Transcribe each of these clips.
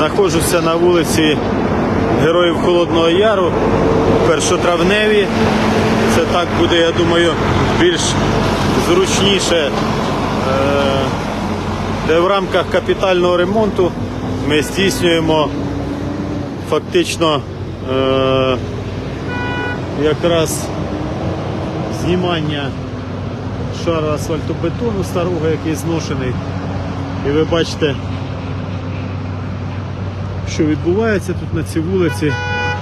знаходжуся на вулиці Героїв Холодного Яру, першотравневі. Це так буде, я думаю, більш зручніше, е, де в рамках капітального ремонту ми здійснюємо фактично е, якраз знімання шару асфальтобетону старого, який зношений. І ви бачите, що відбувається тут на цій вулиці.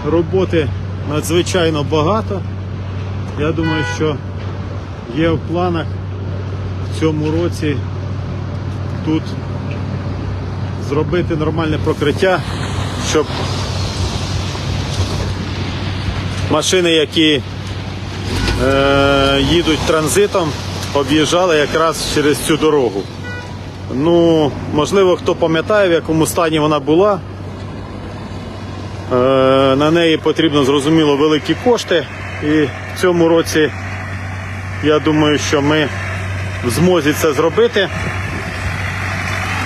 Роботи надзвичайно багато. Я думаю, що є в планах в цьому році тут зробити нормальне покриття, щоб машини, які е, їдуть транзитом, об'їжджали якраз через цю дорогу. Ну, можливо, хто пам'ятає, в якому стані вона була. Е, на неї потрібно зрозуміло великі кошти. І в цьому році я думаю, що ми в змозі це зробити.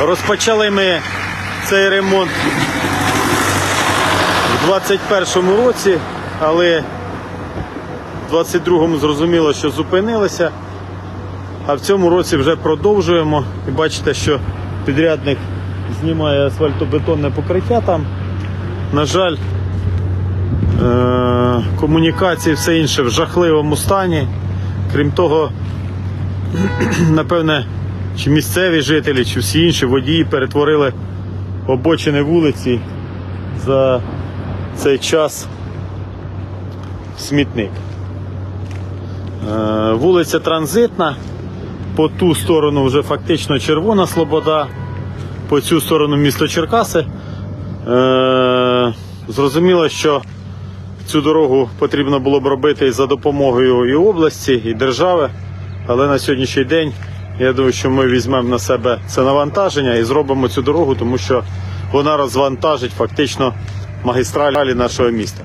Розпочали ми цей ремонт у 2021 році, але в 22-му зрозуміло, що зупинилися. А в цьому році вже продовжуємо. І бачите, що підрядник знімає асфальтобетонне покриття там. На жаль, е- комунікації, все інше в жахливому стані. Крім того, напевне, чи місцеві жителі, чи всі інші водії перетворили обочини вулиці за цей час в смітник. Е, Вулиця Транзитна. По ту сторону вже фактично Червона Слобода, по цю сторону місто Черкаси. Зрозуміло, що цю дорогу потрібно було б робити за допомогою і області, і держави. Але на сьогоднішній день я думаю, що ми візьмемо на себе це навантаження і зробимо цю дорогу, тому що вона розвантажить фактично магістралі нашого міста.